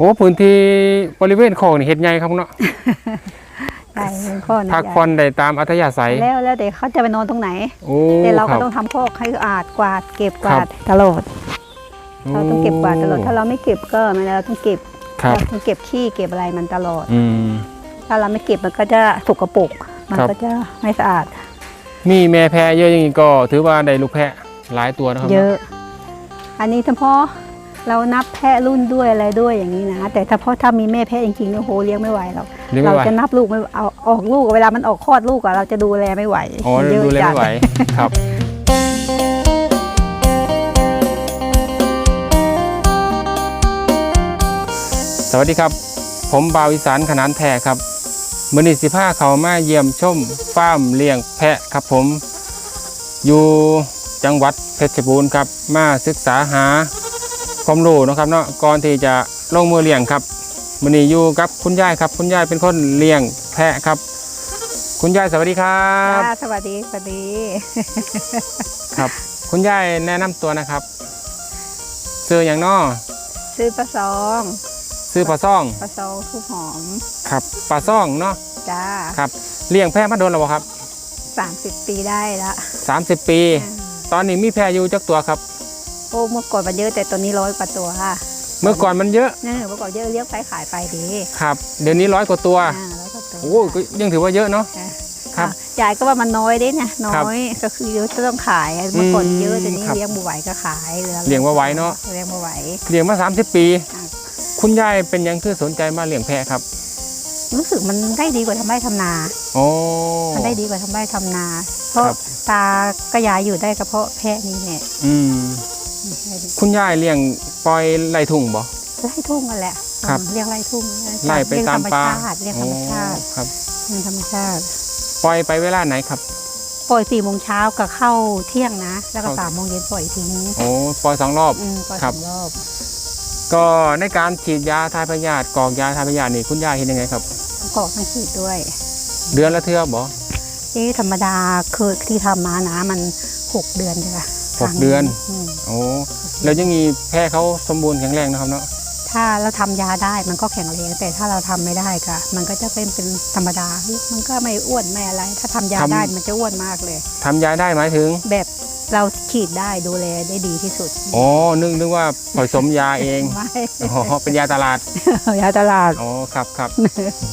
โอ้พื้นที่บริเวณคลองนี่เฮ็ดใหญ่ครับเนาะใช่เป็นข้อนะพักผ่อนได้ตามอัธยาศัย แล้วแล้วเด็กเขาจะไปนอนตรงไหนโอ้แต่เราคก็รับต้องทำคอกให้สะอาดกวาดเก็บกครัวาบดตลอดเราต้องเก็บกวาดตลอดถ้าเราไม่เก็บก็ไม่ได้เราต้องเก็บครับเราต้องเก็บขี้เก็บอะไรมันตลอดอืมถ้าเราไม่เก็บมันก็จะสกปรกมันครับก็จะไม่สะอาด มีแม่แพะเยอะอย่างนี้ก็ถือว่าได้ลูกแพะหลายตัวนะครับเยอะ อันนี้เฉพาะ เรานับแพะรุ่นด้วยอะไรด้วยอย่างนี้นะ แต่ถ้าเพาะถ้ามีแม่แพะจริงๆเนี่ยโหเลี้ยงไม่ไหวหรอกเลี้ยงเราไม่ไหว จะนับลูกไม่เอาออกลูกเวลามันออกคลอดลูกอะเราจะดูแลไม่ไหวอ๋อเยอะดูแลจัไม่ไหวครับ สวัสดีครับ ผมบาวอีสานขนานแท้ครับมือนิสิผ้าเขามาเยี่ยมชมฟาร์มเลี้ยงแพะครับผม อยู่จังหวัดเพชรบูรณ์ครับ มาศึกษาหา ความรู้เนาะครับเนาะก่อนที่จะลงมือเลี้ยงครับมือนี้อยู่กับคุณยายครับ คุณยายเป็นคนเลี้ยงแพะครับ คุณยายสวัสดีครับจ้าสวัสดีสวัสดี ครับ คุณยายแนะนำตัวนะครับซื้ออย่างนอซื้อปลาซองซื้อปลาซ่องปลาซองทุกหอมครับปลาซ่องเนาะจ้าครับ เลี้ยงแพะมาโดนแล้วบ่ครับสามสิบปีได้ละ30ปี ตอนนี้มีแพะอยู่จักตัวครับ โอ้เมื่อก่อนมันเยอะแต่ตอนนี้ร้อยกว่าตัวค่ะเมื่อก่อนมันเยอะเนี่ยเมื่อก่อนเยอะเลี้ยงไปขายไปดีครับ เดี๋ยวนี้ร้อยกว่าตัวอ่าร้อยกว่าตัวโอ้ก็ยังถือว่าเยอะเนาะอ่าครับอะยายก็ว่ามันน้อยเด้เนี่ยน้ครัอบยก็คือเยอะจะต้องขายเมื่อก่อนเยอะอืมแต่นี้ครับเลี้ยงบ่ไหวก็ขายหลือเลี้ยงบ่ไหวเนอะเลี้ยงบ่ไหวเลี้ยงมา 30 ปีอะคุณยายเป็นหยังคือสนใจมาเลี้ยงแพะครับ รู้สึกมันได้ดีกว่าทำไร่ทำนาโอ้มันได้ดีกว่าทำไร่ทำนา เพราะครับตาก็ยายอยู่ได้ก็เพราะแพะนี่แหละอืม คุณยายเลี้ยงปล่อยไล่ทุ่งบ่ไร่ทุ่งกันแหละครับ เรียกไร่ทุ่งไล่ไปตามป่าเรียกธรรมชาติครับเรียกธรรมชาติปล่อยไปเวลาไหนครับ ปล่อยสี่โมงเช้ากับเข้าเที่ยงนะ แล้วก็เข้าสามโมงเย็นปล่อยทิ้งโอ้ปล่อยสองรอบอืมปล่อยครัสบองรอบ ก็ในการฉีดยาทายพยาธิกรอกยาทายพยาธินี่คุณยายเห็นยังไงครับกรอกทั้งขีดด้วย เดือนละเทื่อบ่ที่ธรรมดาคือที่ทำมานะมันหกเดือนเลยค่ะ หกเดือนมโอ้แล้วยังมีแพะเขาสมบูรณ์แข็งแรงนะครับเนาะถ้าเราทำยาได้มันก็แข็งแรงแต่ถ้าเราทำไม่ได้ค่ะมันก็จะเป็นเป็นธรรมดา มันก็ไม่อ้วนไม่อะไร ถ้าทำยาได้มันจะอ้วนมากเลย ทำยาได้หมายถึงแบบเราฉีดได้ดูแลได้ดีที่สุดอ๋อนึกนึกว่าผสมยาเองไม่ อ๋อเป็นยาตลาดยาตลาด อ๋อครับครับ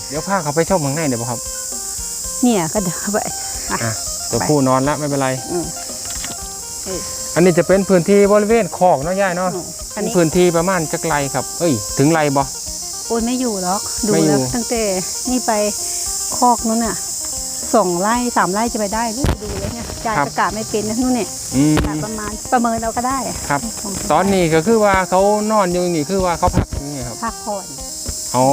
เดี๋ยวพาเขาไปชมข้างในเดี๋ยวบ่ครับเนี่ยก็เดี๋ยวไป ตัวผู้นอนแล้วไม่เป็นไร อืมเออ อันนี้จะเป็นพื้นที่บริเวณคอกเนาะย่ายเนาะอันนี้พื้นที่ประมาณจักไรครับ เอ้ย ถึงไรบ่โอนไม่อยู่หรอก ดูไม่อยู่แล้วตั้งแต่นี่ไปคอกนู้นน่ะสองไร่สามไร่จะไปได้ดูดูเลยเนี่ยจ่ายประกาศไม่เป็นนะนู่นเนี่ยอืมกะประมาณประเมินเราก็ได้ครับ ตอนนี้ก็คือว่าเขานอนอยู่นี่คือว่าเขาพักอยู่นี่ครับพักผ่อนอ๋อ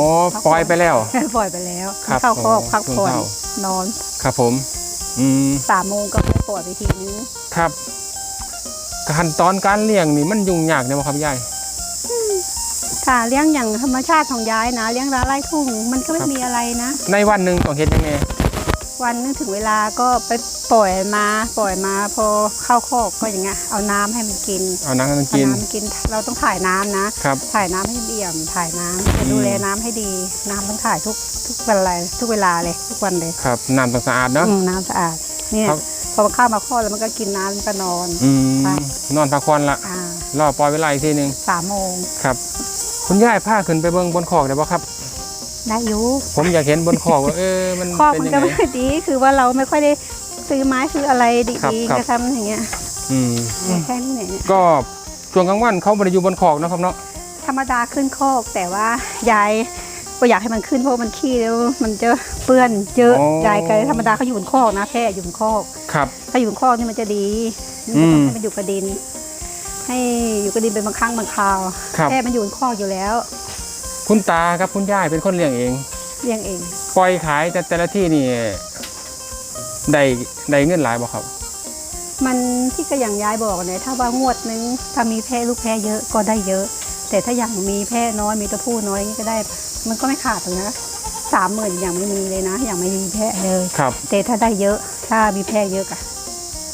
ปล่อยไปแล้วปล่อยไปแล้วครับเข้าคอกอ๋อพักผ่อนเข้านอน ครับผม อืมสามโมงก็ไปปล่อยไปทีนึงครับ ขั้นตอนการเลี้ยงนี่มันยุ่งยากเนี่ยบ่ครับยาย ค่ะเลี้ยงอย่างธรรมชาติของยายนะเลี้ยงร้านไร่ทุ่งมันก็ไม่ครับ มีอะไรนะ ในวันหนึ่งต้องเฮ็ดยังไงวันนึงถึงเวลาก็ไปปล่อยมาปล่อยมาพอเข้าคอกก็อย่างเงี้ยเอาน้ำให้มันกินเอาน้ำให้มันเอากินน้ำมันกินเราต้องถ่ายน้ำนะ ครับ ถ่ายน้ำให้เบี่ยม ถ่ายน้ำจะดูแลน้ำให้ดี น้ำต้องถ่ายทุกทุกเวลาทุกเวลาเลยทุกวันเลยครับน้ำต้องสะอาดเนาะ อืมน้ำสะอาดเนี่ยครับ พอมันเข้ามาคลอดแล้วมันก็กินน้ำมันก็นอน อืมครับนอนพักผ่อนละอ่ารอปล่อยเวลาอีกทีหนึงสามโมงครับ คุณยายพาขึ้นไปเบิ่งบนคอกได้บ่ครับ ได้อยุผมอยากเห็นบนคอกว่าเออมันคอกเป็นมันยังก็ไง ไม่ดีคือว่าเราไม่ค่อยได้ซื้อไม้ซื้ออะไรครับดีครับๆก็ทำอย่างเงี้ยอืมแค่นี้เนี่ยก็ช่วงกลางวันเขาไม่ได้อยู่บนคอกเนาะครับเนาะธรรมดาขึ้นคอกแต่ว่ายายก็อยากให้มันขึ้นเพราะมันขี้แล้วมันจะเปื้อนเยอะยายก็ธรรมดาเขาอยู่บนคอกนะแพะอยู่บนคอก ครับ ถ้าอยู่บนคอกนี่มันจะดีมันอืจะมต้องให้มันอยู่กับดิน ให้อยู่กับดินเป็นบางครั้งบางคราวครับแพะมันอยู่บนคอกอยู่แล้วคุณตาครับคุณยายเป็นคนเลี้ยงเอง เลี้ยงเอง ปล่อยขายแต่แต่ละที่นี่ได้ได้เงินหลายบ่ครับ มันที่ก็อย่างยายบอกเนี่ยถ้าว่างวดนึงถ้ามีแพะลูกแพะเยอะก็ได้เยอะ แต่ถ้าอย่างมีแพะน้อยมีตัวผู้น้อยอย่างนี้ก็ได้ มันก็ไม่ขาดหรอกนะ สามหมื่นอย่างไม่มีเลยนะอย่างไม่มีแพะเลย ครับแต่ถ้าได้เยอะ ถ้ามีแพะเยอะอะ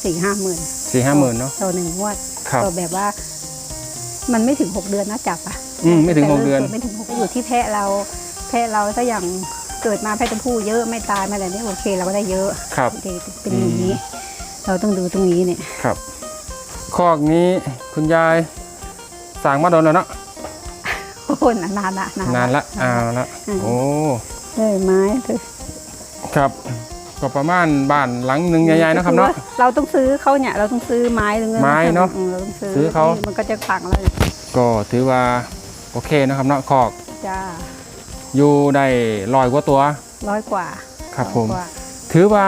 สี่ห้าหมื่นสี่ห้าหมื่นเนาะต่อหนึ่งงวดครับ ต่อแบบว่า มันไม่ถึงหกเดือนนะจับอะอืมไม่ถึงหกเดือนแต่ริ่ไม่ถึงหกอยู่ที่แพะเรา แพะเราถ้าอย่างเกิดมาแพะตัวผู้เยอะไม่ตายไม่อะไรนี่โอเค เราก็ได้เยอะครับโอเคเป็นอย่างนี้ เราต้องดูตรงนี้เนี่ย ครับ คอกนี้คุณยายสร้างมาโดนแล้วเนาะโอ้โหนานๆละนานละอ่าละโอ้ เลยไม้เถอะครับ ก็ประมาณบ้านหลังหนึ่งใหญ่ๆเนาะครับเนาะ เราต้องซื้อเขาเนี่ยเราต้องซื้อไม้หรือไม้เนอะออเราต้องซื้อซื้อเขา มันก็จะพังแล้วเนี่ยก็ถือว่าโอเคนะครับเนาะคอกจ้าอยู่ได้ลอยกว่าตัวร้อยกว่าครับผมอยกว่าถือว่า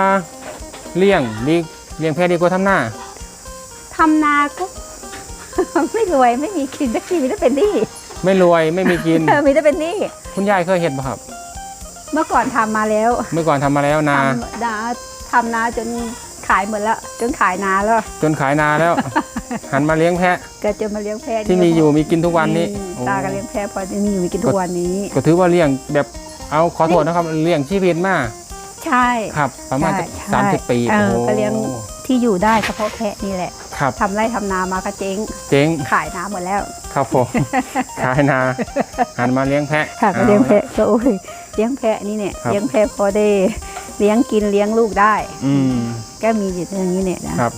เลี้ยงดีเลี้ยงแพะดีกว่าทำหน้า ทำนาก็ ไม่รวยไม่มีกินสักทีมีแต่เป็นหนี้ ไม่รวยไม่มีกินเออมีแต่เป็นหนี้ คุณยายเคยเห็นป่ะครับ เมื่อก่อนทำมาแล้วเมื่อก่อนทำมาแล้วนา ทำนาทำนาจนขายหมดแล้ว จนขายนาแล้ว จนขายนาแล้ว หันมาเลี้ยงแพะก็จะมาเลี้ยงแพะที่มีอยู่มีกินทุกวันนี้อืมโอ้ตาก็เลี้ยงแพะพอที่มีอยู่มีกินทุกวันนี้ ก็ถือว่าเลี้ยงแบบเอาขอโทษนะครับเลี้ยงชีวิตมาใช่ครับ ประมาณใช่สามสิบใช่ปีเออโอ้ก็เลี้ยงที่อยู่ได้เฉพาะแพะนี่แหละครับทำไร่ทำนามาก็เจ๊ง เจ๊ง ขายนาหมดแล้ว ครับผม ขายนาหันมาเลี้ยงแพะค่ะก็อาเลี้ยงแพะก็โอ้ย เลี้ยงแพะนี่เนี่ยครับ เลี้ยงแพะพอได้เลี้ยงกินเลี้ยงลูกได้ อืมก็มีอยู่อย่างนี้เนี่ยนะครับ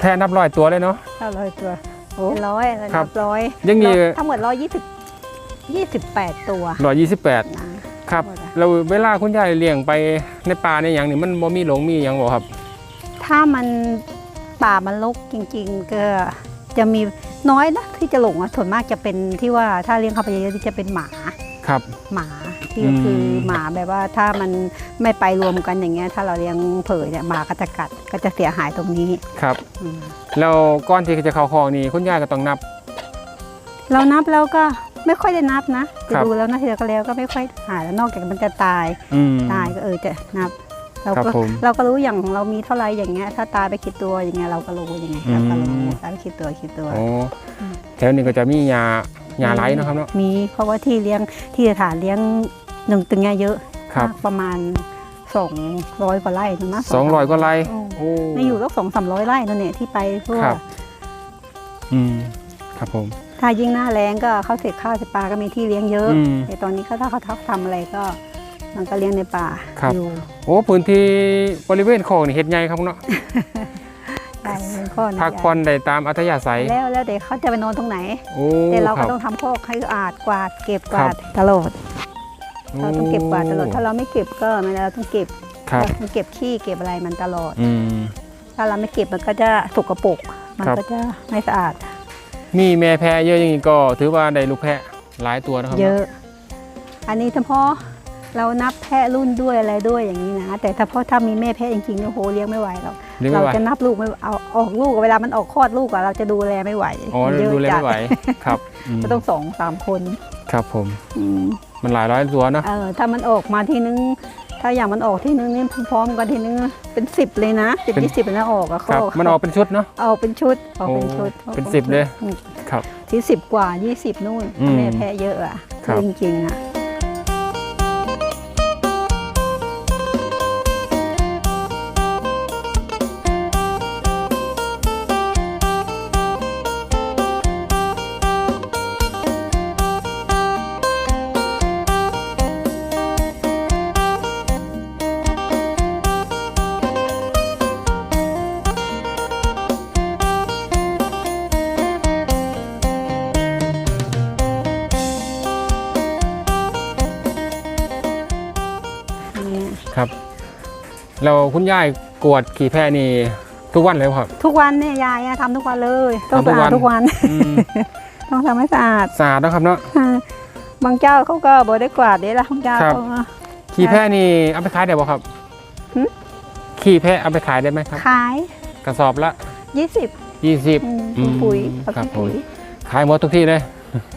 แพะนับร้อยตัวเลยเนาะเท่าร้อยตัวโอ้ร้อยระครัดับ บร้อยยังมีทั้งหมดร้อยยี่สิบยี่สิบแปดตัวร้อยยี่สิบแปดนะ ครับหมดอะเราเวลาคุณยายเลี้ยงไปในป่าในอย่างนี้มันบ่มีหลงมีอย่างบ่ครับ ถ้ามันป่ามันรกจริง ๆ ก็จะมีน้อยนะที่จะหลงอะส่วนมากจะเป็นที่ว่าถ้าเลี้ยงเข้าไปเยอะๆจะเป็นหมา ครับ หมาที่อืม คือหมาแบบว่าถ้ามันไม่ไปรวมกันอย่างเงี้ยถ้าเราเลี้ยงเผยเนี่ยหมาก็จะกัดก็จะเสียหายตรงนี้ครับ อืมแล้วก้อนที่จะเข้าคอกนี่คุณยายก็ต้องนับ เรานับแล้วก็ไม่ค่อยได้นับนะคจะรับ ดูแล้วนะทีก็แล้วก็ไม่ค่อยหายแล้วนอกจากมันจะตาย อืม ตายก็เออจะนับ เราครับก็ผมเราก็รู้อย่างของเรามีเท่าไรอย่างเงี้ย ถ้าตายไปคิดตัวอย่างเงี้ยเราก็รู้ยังไงเราก็รู้อืมตายไปคิดตัวคิดตัว โอ้อืมแถวนี้ก็จะมียา ยาไหลเนาะครับเนาะ มีเพราะว่าที่เลี้ยงที่ฐานเลี้ยงหนึ่งตึงเงี้ยเยอะครับ ประมาณสองร้อยกว่าไร่ถึงนะสองร้อยกว่าไร่อืมโอ้ไม่อยู่ก็สองสามร้อยไร่นั่นเนี่ยที่ไปทั่วครับอืมครับผม ถ้ายิ่งหน้าแรงก็เขาเสร็จข้าวเสร็จปลาก็มีที่เลี้ยงเยอะอืมแต่ตอนนี้เขาถ้าเขาทับทำอะไรก็มันก็เลี้ยงในป่าครับอยู่โอ้พื้นที่บริเวณคอกนี่เฮ็ดใหญ่ครับเนาะ ได้ข้อนี้พักผ่อนได้ตามอัธยาศัย แล้วแล้วเด็กเขาจะไปนอนตรงไหนโอ้แต่เราคก็รับต้องทำโคอกให้สะอาดกวาดเก็บกครัวาบดตลอดเราต้องเก็บกวาดตลอดถ้าเราไม่เก็บก็ไม่ได้เราต้องเก็บครับเราต้องเก็บขี้เก็บอะไรมันตลอดอืมถ้าเราไม่เก็บมันก็จะสกปรกมันครับก็จะไม่สะอาด มีแม่แพะเยอะอย่างนี้ก็ถือว่าได้ลูกแพะหลายตัวนะครับ เยอะ อันนี้เฉพาะเรานับแพะรุ่นด้วยอะไรด้วยอย่างนี้นะ แต่ถ้าเพราะถ้ามีแม่แพะจริงๆเนี่ยโหเลี้ยงไม่ไหวหรอกหรือ เราไม่ไหวจะนับลูกไม่เอาออกลูกเวลามันออกคลอดลูกอะเราจะดูแลไม่ไหวอ๋อมันเยอะดูแลจัไม่ไหวครับอืมก็ต้องสองสามคน ครับผมอืมมันหลายร้อยตัวเนาะเออถ้ามันออกมาทีนึง ถ้าอย่างมันออกทีนึงนี่พร้อมๆกันทีนึงเป็นสิบเลยนะสิบยี่สิบนะออกอะคเขารับมันออกเป็นชุดเนาะเอาเป็นชุดออกเป็นโอ้ชุดเป็นสิบเลยอืมครับที่สิบกว่ายี่สิบนู่นอืมแม่แพะเยอะอะครับจริงๆอะ แล้วคุณยายกวดขี่แพะนี่ทุกวันเลยครับทุกวันเนี่ยยายอะทำทุกวันเลยต้องทำทุสะกวัอาดนทุกวันอืมต้องทำให้สะอาดสะอาดนะครับเนาะ อ่าบางเจ้าเขาก็บได้กวาดเด้ละบางเจ้าครับ เขาก็ ขี่แพะนี่เอาไปขายได้บ่ครับหึ ขี่แพะเอาไปขายได้ไหมครับ ขาย กระสอบละ20 20 อืมอืมปุ๋ยเอาครับปุ๋ย ผม ขายหมดทุกที่เลย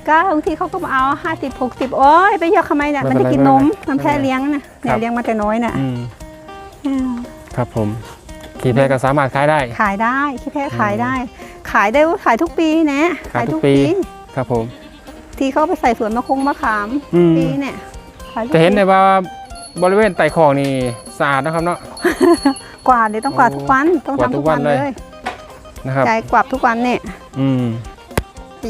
ก็บางทีเขาก็มาเอา50 60โอ้ยไปเยอะทำไมเนี่ยไม่มันเป็นจะไรกินนมไม่เป็นไรมันแพ้เลี้ยงนะเนี่ครัยบ เลี้ยงมาแต่น้อยน่ะอืมอืม ครับผมขี่แพะก็สามารถขายได้ ขายได้ขี้แพ้ขายได้ ขายได้ขายทุกปีนะขายทุกปีครับผม ที่เขาไปใส่สวนมะคงมะขามอืมปีเนี่ยขายทุกจะเห็นปีได้ว่าบริเวณไต่ของนี่สะอาดนะครับเนาะกวาดเดี๋ยวต้องกวาดโอ้ทุกวันต้องกวาดทำทุทุกกวัวันนเลยเลยนะครับใจกวาดทุกวันเนี่ยอืม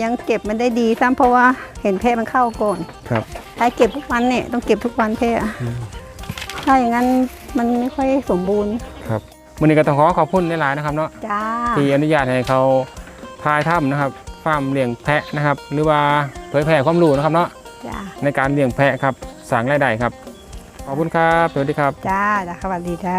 ยังเก็บมันได้ดีซ้ำเพราะว่าเห็นแพะมันเข้าก่อนครับถ้าเก็บทุกวันเนี่ยต้องเก็บทุกวันแพะถ้าอย่างนั้น มันไม่ค่อยสมบูรณ์ครับวันนี้ก็ต้องขอขอบคุณหลายๆนะครับเนาะจ้าที่อนุญาตให้เขาทายถ้ำนะครับฟาร์มเลี้ยงแพะนะครับ หรือว่าเผยแพร่ความรู้นะครับเนาะจ้าในการเลี้ยงแพะครับสั่งรายได้ครับ ขอบคุณครับสวัสดีครับ จ้าจ้าสวัสดีจ้า